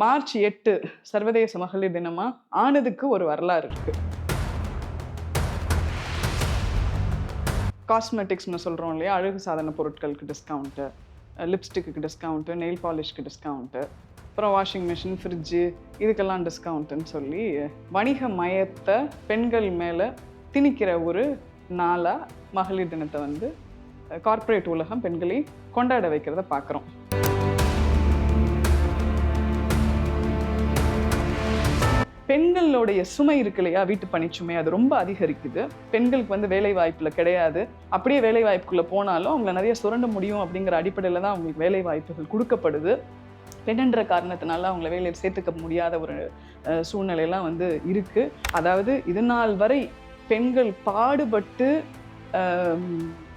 March எட்டு சர்வதேச மகளிர் தினமா ஆனதுக்கு ஒரு வரலாறு இருக்கு. காஸ்மெட்டிக்ஸ்னு சொல்கிறோம் இல்லையா? அழகு சாதன பொருட்களுக்கு டிஸ்கவுண்ட்டு லிப்ஸ்டிக்கு டிஸ்கவுண்ட்டு நெயில் பாலிஷ்க்கு டிஸ்கவுண்ட்டு அப்புறம் வாஷிங் மிஷின் ஃப்ரிட்ஜு இதுக்கெல்லாம் டிஸ்கவுண்ட்டுன்னு சொல்லி வணிக மயத்தை பெண்கள் மேலே திணிக்கிற ஒரு நாளாக மகளிர் தினத்தை வந்து கார்ப்பரேட் உலகம் பெண்களை கொண்டாட வைக்கிறத பார்க்குறோம். பெண்களுடைய சுமை இருக்கு இல்லையா? வீட்டு பணிச்சுமை அது ரொம்ப அதிகரிக்குது. பெண்களுக்கு வந்து வேலை வாய்ப்பில் கிடையாது. அப்படியே வேலை வாய்ப்புக்குள்ளே போனாலும் அவங்கள நிறைய சுரண்ட முடியும் அப்படிங்கிற அடிப்படையில் தான் அவங்களுக்கு வேலை வாய்ப்புகள் கொடுக்கப்படுது பெண்ணுன்ற காரணத்தினால அவங்கள வேலையில் சேர்த்துக்க முடியாத ஒரு சூழ்நிலையெல்லாம் வந்து இருக்குது அதாவது இது நாள் வரை பெண்கள் பாடுபட்டு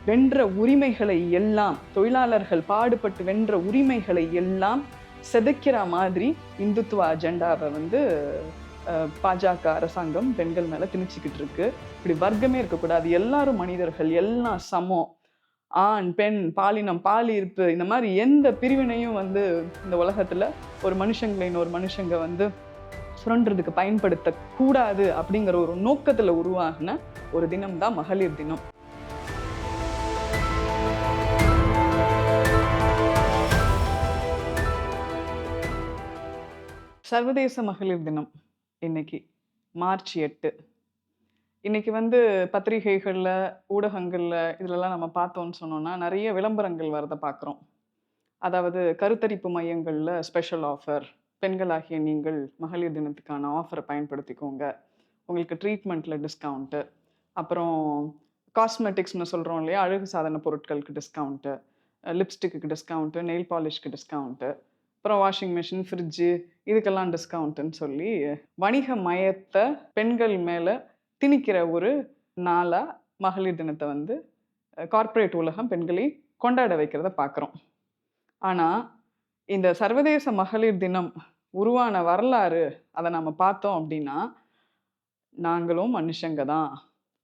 வென்ற உரிமைகளை எல்லாம் தொழிலாளர்கள் பாடுபட்டு வென்ற உரிமைகளை எல்லாம் செதுக்கிற மாதிரி இந்துத்துவ அஜெண்டாவை வந்து பாஜக அரசாங்கம் பெண்கள் மேலே திணிச்சுக்கிட்டு இருக்கு. இப்படி வர்க்கமே இருக்கக்கூடாது. எல்லாரும் மனிதர்கள் எல்லாம் சமம் ஆண் பெண் பாலினம் பாலிருப்பு இந்த மாதிரி எந்த பிரிவினையும் வந்து இந்த உலகத்தில் ஒரு மனுஷங்களை இன்னொரு மனுஷங்க வந்து சுரண்டுறதுக்கு பயன்படுத்தக்கூடாது அப்படிங்கிற ஒரு நோக்கத்தில் உருவாகின ஒரு தினம் தான் மகளிர் தினம். சர்வதேச மகளிர் தினம். இன்னைக்கு மார்ச் எட்டு. இன்னைக்கு வந்து பத்திரிகைகளில் ஊடகங்களில் இதிலெல்லாம் நம்ம பார்த்தோம்னு சொன்னோம்னா நிறைய விளம்பரங்கள் வரதை பார்க்குறோம். அதாவது கருத்தரிப்பு மையங்களில் ஸ்பெஷல் ஆஃபர் பெண்களாகிய நீங்கள் மகளிர் தினத்துக்கான ஆஃபரை பயன்படுத்திக்கோங்க. உங்களுக்கு ட்ரீட்மெண்ட்டில் டிஸ்கவுண்ட்டு அப்புறம் காஸ்மெட்டிக்ஸ்னு சொல்கிறோம் இல்லையா அழகு சாதன பொருட்களுக்கு டிஸ்கவுண்ட்டு லிப்ஸ்டிக்கு டிஸ்கவுண்ட்டு நெயில் பாலிஷ்க்கு டிஸ்கவுண்ட்டு அப்புறம் வாஷிங் மிஷின் ஃப்ரிட்ஜு இதுக்கெல்லாம் டிஸ்கவுண்ட்டுன்னு சொல்லி வணிக மயத்தை பெண்கள் மேலே திணிக்கிற ஒரு நாளாக மகளிர் தினத்தை வந்து கார்ப்பரேட் உலகம் பெண்களை கொண்டாட வைக்கிறத பார்க்குறோம். ஆனால் இந்த சர்வதேச மகளிர் தினம் உருவான வரலாறு அதை நம்ம பார்த்தோம் அப்படின்னா நாங்களும் மனுஷங்க தான்.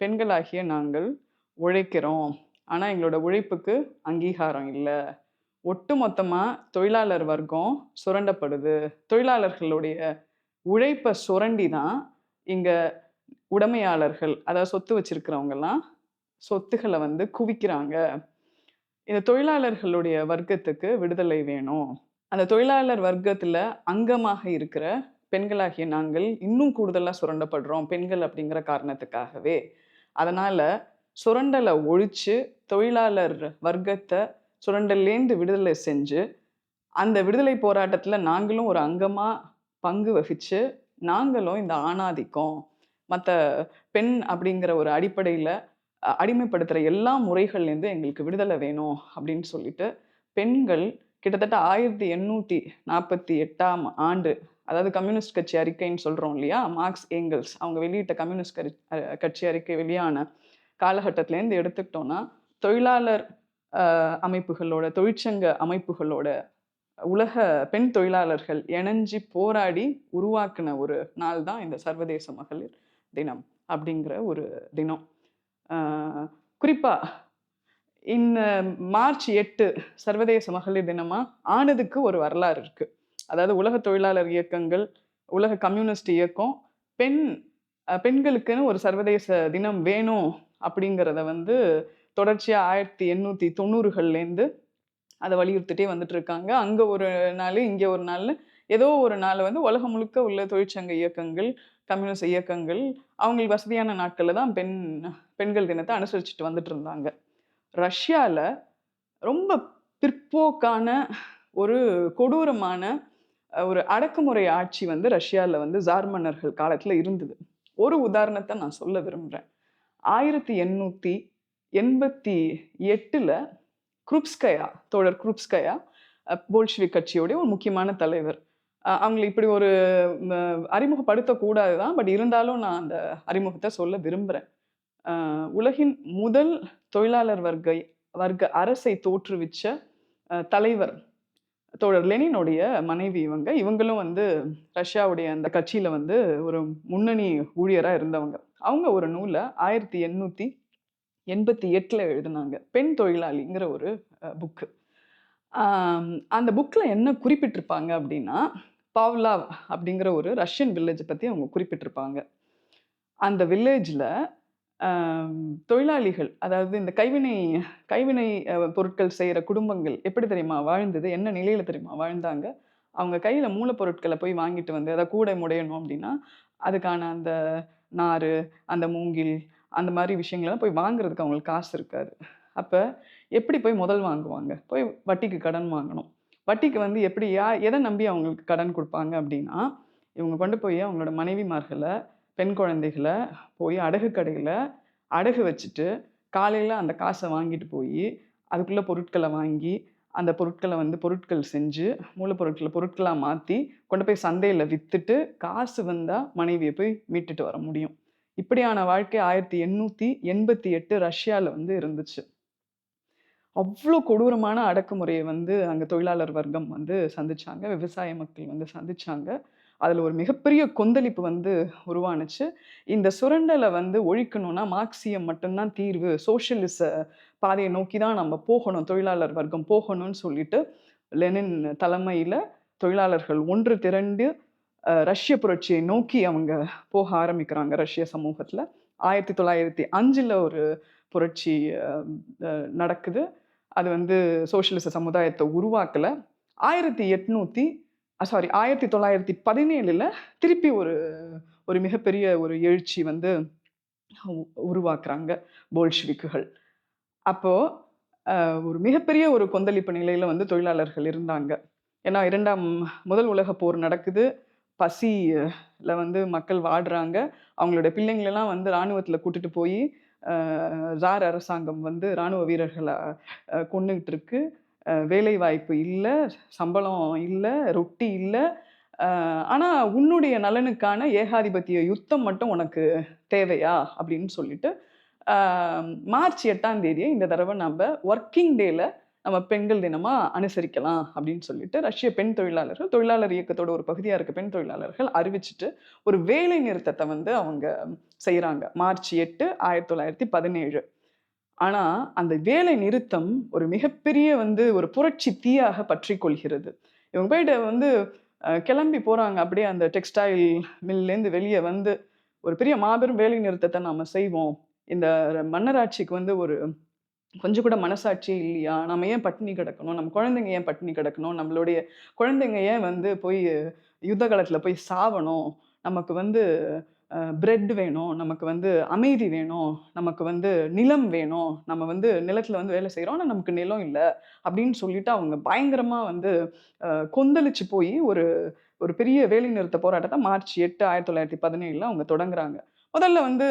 பெண்களாகிய நாங்கள் உழைக்கிறோம். ஆனால் எங்களோட உழைப்புக்கு அங்கீகாரம் இல்லை. ஒட்டுமொத்தமாக தொழிலாளர் வர்க்கம் சுரண்டப்படுது. தொழிலாளர்களுடைய உழைப்பை சுரண்டி தான் இங்கே உடைமையாளர்கள் அதாவது சொத்து வச்சிருக்கிறவங்கெல்லாம் சொத்துக்களை வந்து குவிக்கிறாங்க. இந்த தொழிலாளர்களுடைய வர்க்கத்துக்கு விடுதலை வேணும். அந்த தொழிலாளர் வர்க்கத்தில் அங்கமாக இருக்கிற பெண்களாகிய நாங்கள் இன்னும் கூடுதலாக சுரண்டப்படுறோம் பெண்கள் அப்படிங்கிற காரணத்துக்காகவே. அதனால் சுரண்டலை ஒழிச்சு தொழிலாளர் வர்க்கத்தை சுரண்டல்லேருந்து விடுதலை செஞ்சு அந்த விடுதலை போராட்டத்தில் நாங்களும் ஒரு அங்கமாக பங்கு வகித்து நாங்களும் இந்த ஆணாதிக்கம் மற்ற பெண் அப்படிங்கிற ஒரு அடிப்படையில் அடிமைப்படுத்துகிற எல்லா முறைகள்லேருந்து எங்களுக்கு விடுதலை வேணும் அப்படின்னு சொல்லிட்டு பெண்கள் கிட்டத்தட்ட ஆயிரத்தி எண்ணூற்றி நாற்பத்தி எட்டாம் ஆண்டு அதாவது கம்யூனிஸ்ட் கட்சி அறிக்கைன்னு சொல்கிறோம் இல்லையா மார்க்ஸ் ஏங்கல்ஸ் அவங்க வெளியிட்ட கம்யூனிஸ்ட் கட்சி அறிக்கை வெளியான காலகட்டத்திலேருந்து எடுத்துக்கிட்டோன்னா தொழிலாளர் அமைப்புகளோட தொழிற்சங்க அமைப்புகளோட உலக பெண் தொழிலாளர்கள் இணைஞ்சு போராடி உருவாக்கின ஒரு நாள் தான் இந்த சர்வதேச மகளிர் தினம் அப்படிங்கிற ஒரு தினம். குறிப்பாக குறிப்பா இந்த மார்ச் எட்டு சர்வதேச மகளிர் தினமா ஆனதுக்கு ஒரு வரலாறு இருக்கு. அதாவது உலக தொழிலாளர் இயக்கங்கள் உலக கம்யூனிஸ்ட் இயக்கம் பெண் பெண்களுக்குன்னு ஒரு சர்வதேச தினம் வேணும் அப்படிங்கிறத வந்து தொடர்ச்சியாக ஆயிரத்தி எண்ணூற்றி தொண்ணூறுகள்லேருந்து அதை வலியுறுத்திட்டே வந்துட்டு இருக்காங்க அங்கே ஒரு நாள் இங்கே ஒரு நாள் ஏதோ ஒரு நாள் வந்து உலகம் முழுக்க உள்ள தொழிற்சங்க இயக்கங்கள் கம்யூனிஸ்ட் இயக்கங்கள் அவங்களுக்கு வசதியான நாட்களில் தான் பெண் பெண்கள் தினத்தை அனுசரிச்சுட்டு வந்துட்டு இருந்தாங்க ரஷ்யாவில் ரொம்ப பிற்போக்கான ஒரு கொடூரமான ஒரு அடக்குமுறை ஆட்சி வந்து ரஷ்யாவில் வந்து ஜார் மன்னர்கள் காலத்தில் இருந்தது. ஒரு உதாரணத்தை நான் சொல்ல விரும்புகிறேன் ஆயிரத்தி எண்ணூற்றி எண்பத்தி எட்டில் குரூப்ஸ்கயா தோழர் குரூப்ஸ்கயா அஹ், கட்சியோடைய ஒரு முக்கியமான தலைவர். அவங்களை இப்படி ஒரு அறிமுகப்படுத்தக்கூடாது தான் பட் இருந்தாலும் நான் அந்த அறிமுகத்தை சொல்ல விரும்புகிறேன் உலகின் முதல் தொழிலாளர் வர்க்க வர்க்க அரசை தோற்றுவிச்ச தலைவர் தோழர் லெனினுடைய மனைவி இவங்க. இவங்களும் வந்து ரஷ்யாவுடைய அந்த கட்சியில் வந்து ஒரு முன்னணி ஊழியராக இருந்தவங்க. அவங்க ஒரு நூலை ஆயிரத்தி எண்ணூற்றி எண்பத்தி எட்டில் எழுதினாங்க. பெண் தொழிலாளிங்கிற ஒரு புக்கு அந்த புக்கில் என்ன குறிப்பிட்டிருப்பாங்க அப்படின்னா பாவ்லாவ் அப்படிங்கிற ஒரு ரஷ்யன் வில்லேஜை பற்றி அவங்க குறிப்பிட்டிருப்பாங்க. அந்த வில்லேஜில் தொழிலாளிகள் அதாவது இந்த கைவினை கைவினை பொருட்கள் செய்கிற குடும்பங்கள் எப்படி தெரியுமா வாழ்ந்தது என்ன நிலையில் தெரியுமா வாழ்ந்தாங்க அவங்க கையில் மூலப்பொருட்களை போய் வாங்கிட்டு வந்து அதை கூடை முடையணும் அப்படின்னா அதுக்கான அந்த நார் அந்த மூங்கில் அந்த மாதிரி விஷயங்கள்லாம் போய் வாங்குறதுக்கு அவங்களுக்கு காசு இருக்காது. அப்போ எப்படி போய் முதல் வாங்குவாங்க? போய் வட்டிக்கு கடன் வாங்கணும். வட்டிக்கு வந்து எப்படி யா எதை நம்பி அவங்களுக்கு கடன் கொடுப்பாங்க அப்படின்னா இவங்க கொண்டு போய் அவங்களோட மனைவிமார்களை பெண் குழந்தைகளை போய் அடகு கடையில் அடகு வச்சுட்டு காலையில் அந்த காசை வாங்கிட்டு போய் அதுக்குள்ளே பொருட்களை வாங்கி அந்த பொருட்களை வந்து பொருட்கள் செஞ்சு மூலப்பொருட்களை பொருட்களாக மாற்றி கொண்டு போய் சந்தையில் விற்றுட்டு காசு வந்தால் மனைவியை போய் மீட்டுட்டு வர முடியும். இப்படியான வாழ்க்கை ஆயிரத்தி எண்ணூற்றி எண்பத்தி எட்டு ரஷ்யாவில் வந்து இருந்துச்சு. அவ்வளோ கொடூரமான அடக்குமுறையை வந்து அங்கே தொழிலாளர் வர்க்கம் வந்து சந்திச்சாங்க. விவசாய மக்கள் வந்து சந்திச்சாங்க. அதில் ஒரு மிகப்பெரிய கொந்தளிப்பு வந்து உருவானுச்சு. இந்த சுரண்டலை வந்து ஒழிக்கணும்னா மார்க்சியம் மட்டும்தான் தீர்வு. சோஷியலிச பாதையை நோக்கி தான் நம்ம போகணும். தொழிலாளர் வர்க்கம் போகணும்னு சொல்லிட்டு லெனின் தலைமையில் தொழிலாளர்கள் ஒன்று திரண்டு ரஷ்ய புரட்சியை நோக்கி அவங்க போக ஆரம்பிக்கிறாங்க ரஷ்ய சமூகத்தில். ஆயிரத்தி தொள்ளாயிரத்தி அஞ்சில் ஒரு புரட்சி நடக்குது. அது வந்து சோஷியலிச சமுதாயத்தை உருவாக்கலை. ஆயிரத்தி எட்நூற்றி சாரி ஆயிரத்தி தொள்ளாயிரத்தி பதினேழில் திருப்பி ஒரு ஒரு மிகப்பெரிய ஒரு எழுச்சி வந்து உருவாக்குறாங்க போல்ஷிவிக்குகள். அப்போது ஒரு மிகப்பெரிய ஒரு கொந்தளிப்பு நிலையில் வந்து தொழிலாளர்கள் இருந்தாங்க. ஏன்னா இரண்டாம் முதல் உலக போர் நடக்குது. பசியில் வந்து மக்கள் வாடுறாங்க. அவங்களுடைய பிள்ளைங்களெல்லாம் வந்து இராணுவத்தில் கூட்டிட்டு போய் ஜார் அரசாங்கம் வந்து இராணுவ வீரர்களை கொண்டுகிட்டு இருக்கு வேலை வாய்ப்பு இல்லை சம்பளம் இல்லை ரொட்டி இல்லை. ஆனால் உன்னுடைய நலனுக்கான ஏகாதிபத்திய யுத்தம் மட்டும் உனக்கு தேவையா? அப்படின்னு சொல்லிட்டு மார்ச் எட்டாம் தேதியை இந்த தடவை நம்ம ஒர்க்கிங் டேல நம்ம பெண்கள் தினமாக அனுசரிக்கலாம் அப்படின்னு சொல்லிட்டு ரஷ்ய பெண் தொழிலாளர்கள் தொழிலாளர் இயக்கத்தோட ஒரு பகுதியாக இருக்க பெண் தொழிலாளர்கள் அறிவிச்சிட்டு ஒரு வேலை நிறுத்தத்தை வந்து அவங்க செய்கிறாங்க மார்ச் எட்டு ஆயிரத்தி தொள்ளாயிரத்தி பதினேழு. ஆனால் அந்த வேலை நிறுத்தம் ஒரு மிகப்பெரிய வந்து ஒரு புரட்சி தீயாக பற்றி கொள்கிறது இவங்க போயிட்டு வந்து கிளம்பி போகிறாங்க அப்படியே அந்த டெக்ஸ்டைல் மில்லேருந்து வெளியே வந்து ஒரு பெரிய மாபெரும் வேலை நிறுத்தத்தை நாம் செய்வோம். இந்த மன்னராட்சிக்கு வந்து ஒரு கொஞ்சம் கூட மனசாட்சி இல்லையா? நம்ம ஏன் பட்டினி கிடக்கணும்? நம்ம குழந்தைங்க ஏன் பட்டினி கிடக்கணும்? நம்மளுடைய குழந்தைங்க ஏன் வந்து போய் யுத்த காலத்தில் போய் சாவணும்? நமக்கு வந்து பிரெட் வேணும். நமக்கு வந்து அமைதி வேணும். நமக்கு வந்து நிலம் வேணும். நம்ம வந்து நிலத்தில் வந்து வேலை செய்கிறோம் ஆனால் நமக்கு நிலம் இல்லை. அப்படின்னு சொல்லிட்டு அவங்க பயங்கரமாக வந்து கொந்தளிச்சு போய் ஒரு ஒரு பெரிய வேலைநிறுத்த போராட்டத்தை மார்ச் எட்டு ஆயிரத்தி தொள்ளாயிரத்தி பதினேழில் அவங்க தொடங்குறாங்க. முதல்ல வந்து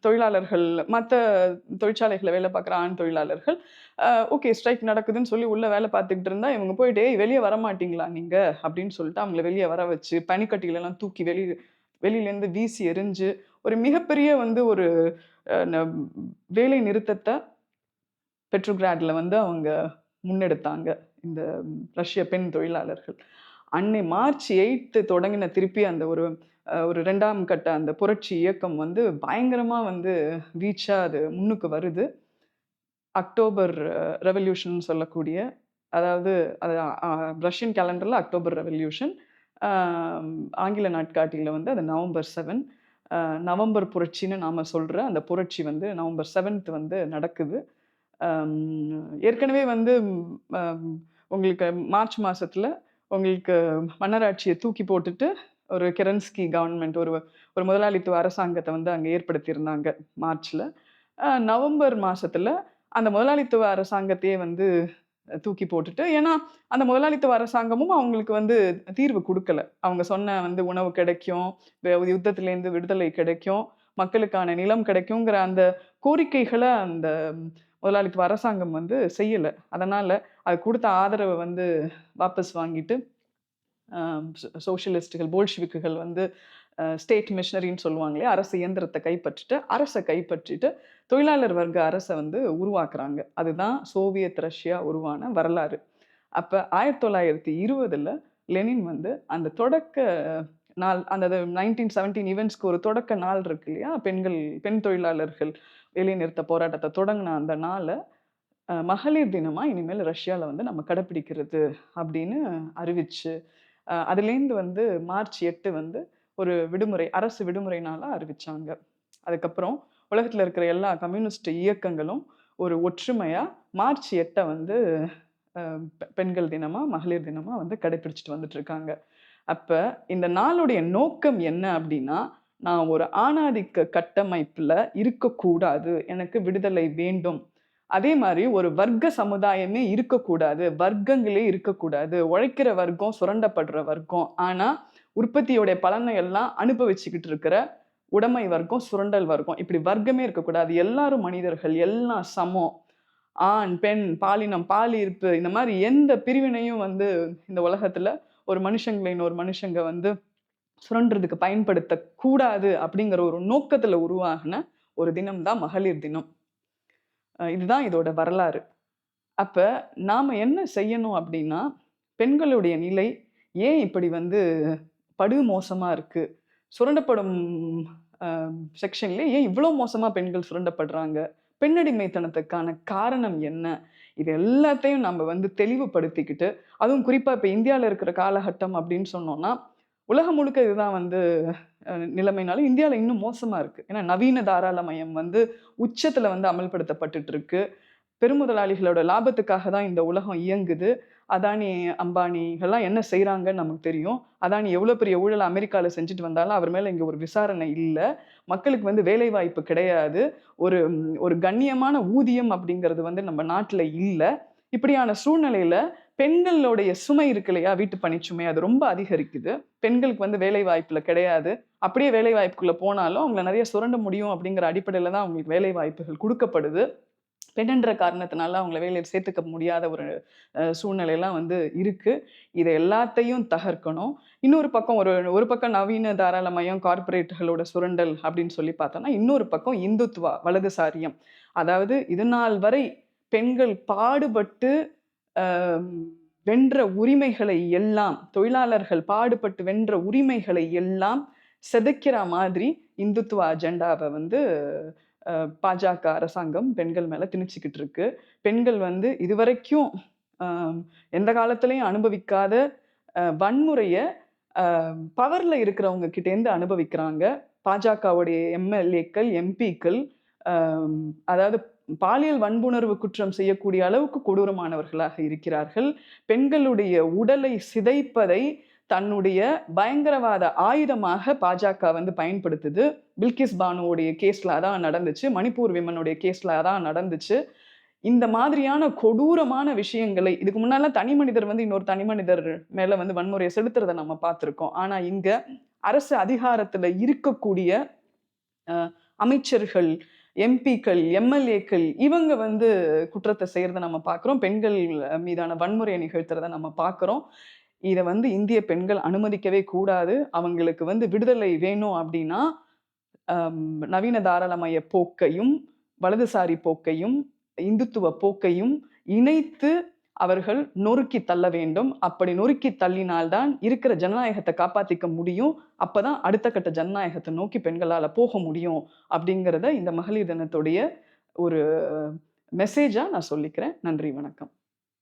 தொழிலாளர்கள் மற்ற தொழிற்சாலைகளை வேலை பார்க்குற ஆண் தொழிலாளர்கள் ஓகே ஸ்ட்ரைக் நடக்குதுன்னு சொல்லி உள்ளே வேலை பார்த்துக்கிட்டு இருந்தால் இவங்க போயிட்டு வெளியே வர மாட்டீங்களா நீங்கள் அப்படின்னு சொல்லிட்டு அவங்கள வெளியே வர வச்சு பனிக்கட்டிகளெல்லாம் தூக்கி வெளி வெளியிலேருந்து வீசி எரிஞ்சு ஒரு மிகப்பெரிய வந்து ஒரு வேலை நிறுத்தத்தை பெட்ரோகிராடில் வந்து அவங்க முன்னெடுத்தாங்க இந்த ரஷ்ய பெண் தொழிலாளர்கள். அன்னை மார்ச் எயித்து தொடங்கின திருப்பி அந்த ஒரு ஒரு ரெண்டாம் கட்ட அந்த புரட்சி இயக்கம் வந்து பயங்கரமாக வந்து வீச்சாக அது முன்னுக்கு வருது. அக்டோபர் ரெவல்யூஷன் சொல்லக்கூடிய அதாவது அது ரஷ்யன் கேலண்டரில் அக்டோபர் ரெவல்யூஷன் ஆங்கில நாட்காட்டியில் வந்து அது நவம்பர் செவன். நவம்பர் புரட்சின்னு நாம் சொல்கிற அந்த புரட்சி வந்து நவம்பர் செவன்த் வந்து நடக்குது. ஏற்கனவே வந்து உங்களுக்கு மார்ச் மாதத்தில் உங்களுக்கு மன்னராட்சியை தூக்கி போட்டுட்டு ஒரு கிரன்ஸ்கி கவர்மெண்ட் ஒரு ஒரு முதலாளித்துவ அரசாங்கத்தை வந்து அங்கே ஏற்படுத்தியிருந்தாங்க மார்ச்சில் நவம்பர் மாதத்தில் அந்த முதலாளித்துவ அரசாங்கத்தையே வந்து தூக்கி போட்டுட்டு ஏன்னா அந்த முதலாளித்துவ அரசாங்கமும் அவங்களுக்கு வந்து தீர்வு கொடுக்கல. அவங்க சொன்ன வந்து உணவு கிடைக்கும் வே- யுத்தத்திலேருந்து விடுதலை கிடைக்கும் மக்களுக்கான நிலம் கிடைக்குங்கிற அந்த கோரிக்கைகளை அந்த முதலாளித்துவ அரசாங்கம் வந்து செய்யலை. அதனால் அது கொடுத்த ஆதரவை வந்து வாபஸ் வாங்கிட்டு சோஷியலிஸ்டுகள் போல்ஷிவிக்குகள் வந்து ஸ்டேட் மிஷினரின்னு சொல்லுவாங்களே அரசு இயந்திரத்தை கைப்பற்றிட்டு அரசை கைப்பற்றிட்டு தொழிலாளர் வர்க்க அரசை வந்து உருவாக்குறாங்க. அதுதான் சோவியத் ரஷ்யா உருவான வரலாறு. அப்போ ஆயிரத்தி தொள்ளாயிரத்தி இருபதில் லெனின் வந்து அந்த தொடக்க நாள் அந்த நைன்டீன் செவன்டீன் ஈவெண்ட்ஸ்க்கு ஒரு தொடக்க நாள் இருக்கு இல்லையா? பெண்கள் பெண் தொழிலாளர்கள் வேலைநிறுத்த போராட்டத்தை தொடங்கின அந்த நாளை மகளிர் தினமாக இனிமேல் ரஷ்யாவில் வந்து நம்ம கடைப்பிடிக்கிறது அப்படின்னு அறிவிச்சு அதுலேருந்து வந்து மார்ச் எட்டு வந்து ஒரு விடுமுறை அரசு விடுமுறை நாளாக அறிவித்தாங்க அதுக்கப்புறம் உலகத்தில் இருக்கிற எல்லா கம்யூனிஸ்ட் இயக்கங்களும் ஒரு ஒற்றுமையாக மார்ச் எட்டை வந்து பெ- பெண்கள் தினமாக மகளிர் தினமாக வந்து கடைபிடிச்சிட்டு வந்துட்டு இருக்காங்க அப்போ இந்த நாளுடைய நோக்கம் என்ன அப்படின்னா நான் ஒரு ஆணாதிக்க கட்டமைப்பில் இருக்கக்கூடாது எனக்கு விடுதலை வேண்டும் அதே மாதிரி ஒரு வர்க்க சமுதாயமே இருக்கக்கூடாது. வர்க்கங்களே இருக்கக்கூடாது. உழைக்கிற வர்க்கம் சுரண்டப்படுற வர்க்கம். ஆனால் உற்பத்தியோடைய பலனை எல்லாம் அனுபவிச்சுக்கிட்டு இருக்கிற உடைமை வர்க்கம் சுரண்டல் வர்க்கம். இப்படி வர்க்கமே இருக்கக்கூடாது. எல்லாரும் மனிதர்கள் எல்லாம் சமம். ஆண் பெண் பாலினம் பாலியிருப்பு இந்த மாதிரி எந்த பிரிவினையும் வந்து இந்த உலகத்தில் ஒரு மனுஷங்களை இன்னொரு மனுஷங்க வந்து சுரண்டுறதுக்கு பயன்படுத்தக்கூடாது அப்படிங்கிற ஒரு நோக்கத்தில் உருவாகின ஒரு தினம் தான் மகளிர் தினம். இதுதான் இதோட வரலாறு. அப்போ நாம் என்ன செய்யணும் அப்படின்னா பெண்களுடைய நிலை ஏன் இப்படி வந்து படு மோசமாக இருக்குது சுரண்டப்படும் செக்ஷன்ல ஏன் இவ்வளோ மோசமாக பெண்கள் சுரண்டப்படுறாங்க? பெண்ணடிமைத்தனத்துக்கான காரணம் என்ன? இது எல்லாத்தையும் நம்ம வந்து தெளிவுபடுத்திக்கிட்டு அதுவும் குறிப்பாக இப்போ இந்தியாவில் இருக்கிற காலகட்டம் அப்படின்னு சொன்னோன்னா உலகம் முழுக்க இதுதான் வந்து நிலைமைனாலும் இந்தியாவில் இன்னும் மோசமாக இருக்குது ஏன்னா நவீன தாராளமயம் வந்து உச்சத்தில் வந்து அமல்படுத்தப்பட்டுட்டு இருக்கு பெருமுதலாளிகளோட லாபத்துக்காக தான் இந்த உலகம் இயங்குது. அதானி அம்பானிகள்லாம் என்ன செய்கிறாங்கன்னு நமக்கு தெரியும். அதானி எவ்வளோ பெரிய ஊழல் அமெரிக்காவில் செஞ்சுட்டு வந்தாலும் அவர் மேலே இங்கே ஒரு விசாரணை இல்லை. மக்களுக்கு வந்து வேலைவாய்ப்பு கிடையாது. ஒரு ஒரு கண்ணியமான ஊதியம் அப்படிங்கிறது வந்து நம்ம நாட்டில் இல்லை. இப்படியான சூழ்நிலையில் பெண்களுடைய சுமை இருக்கு இல்லையா? வீட்டு பணிச்சுமை அது ரொம்ப அதிகரிக்குது. பெண்களுக்கு வந்து வேலை வாய்ப்புல கிடையாது. அப்படியே வேலை வாய்ப்புக்குள்ள போனாலும் அவங்கள நிறைய சுரண்ட முடியும் அப்படிங்கிற அடிப்படையில் தான் அவங்களுக்கு வேலை வாய்ப்புகள் கொடுக்கப்படுது. பெண்ணுன்ற காரணத்தினால அவங்கள வேலையில் சேர்த்துக்க முடியாத ஒரு சூழ்நிலையெல்லாம் வந்து இருக்குது இதை எல்லாத்தையும் தகர்க்கணும். இன்னொரு பக்கம் ஒரு ஒரு பக்கம் நவீன தாராளமயம் கார்ப்பரேட்டுகளோட சுரண்டல் அப்படின்னு சொல்லி பார்த்தோன்னா இன்னொரு பக்கம் இந்துத்துவா வலதுசாரியம். அதாவது இது நாள் வரை பெண்கள் பாடுபட்டு வென்ற உரிமைகளை எல்லாம் தொழிலாளர்கள் பாடுபட்டு வென்ற உரிமைகளை எல்லாம் செதுக்கிற மாதிரி இந்துத்துவ அஜெண்டாவை வந்து பாஜக அரசாங்கம் பெண்கள் மேலே திணிச்சுக்கிட்டு இருக்கு. பெண்கள் வந்து இதுவரைக்கும் எந்த காலத்திலையும் அனுபவிக்காத வன்முறையை பவரில் இருக்கிறவங்க கிட்டேருந்து அனுபவிக்கிறாங்க. பாஜகவுடைய எம்எல்ஏக்கள் எம்பிக்கள் அதாவது பாலியல் வன்புணர்வு குற்றம் செய்யக்கூடிய அளவுக்கு கொடூரமானவர்களாக இருக்கிறார்கள். பெண்களுடைய உடலை சிதைப்பதை தன்னுடைய பயங்கரவாத ஆயுதமாக பாஜக வந்து பயன்படுத்துது. பில்கிஸ் பானுவோடைய கேஸ்ல தான் நடந்துச்சு. மணிப்பூர் விமனுடைய கேஸ்ல தான் நடந்துச்சு. இந்த மாதிரியான கொடூரமான விஷயங்களை இதுக்கு முன்னால தனி மனிதர் வந்து இன்னொரு தனி மனிதர் மேல வந்து வன்முறையை செலுத்துறதை நம்ம பார்த்திருக்கோம். ஆனா இங்க அரசு அதிகாரத்துல இருக்கக்கூடிய அமைச்சர்கள் எம்பிக்கள் எம்எல்ஏக்கள் இவங்க வந்து குற்றத்தை செய்கிறத நம்ம பார்க்குறோம். பெண்கள் மீதான வன்முறையை நிகழ்த்துறதை நம்ம பார்க்குறோம். இதை வந்து இந்திய பெண்கள் அனுமதிக்கவே கூடாது. அவங்களுக்கு வந்து விடுதலை வேணும் அப்படின்னா நவீன தாராளமய போக்கையும் வலதுசாரி போக்கையும் இந்துத்துவ போக்கையும் இணைத்து அவர்கள் நொறுக்கி தள்ள வேண்டும். அப்படி நொறுக்கி தள்ளினால்தான் இருக்கிற ஜனநாயகத்தை காப்பாத்திக்க முடியும். அப்பதான் அடுத்த கட்ட ஜனநாயகத்தை நோக்கி பெண்களால் போக முடியும் அப்படிங்கிறத இந்த மகளிர் தினத்துடைய ஒரு மெசேஜா நான் சொல்லிக்கிறேன். நன்றி வணக்கம்.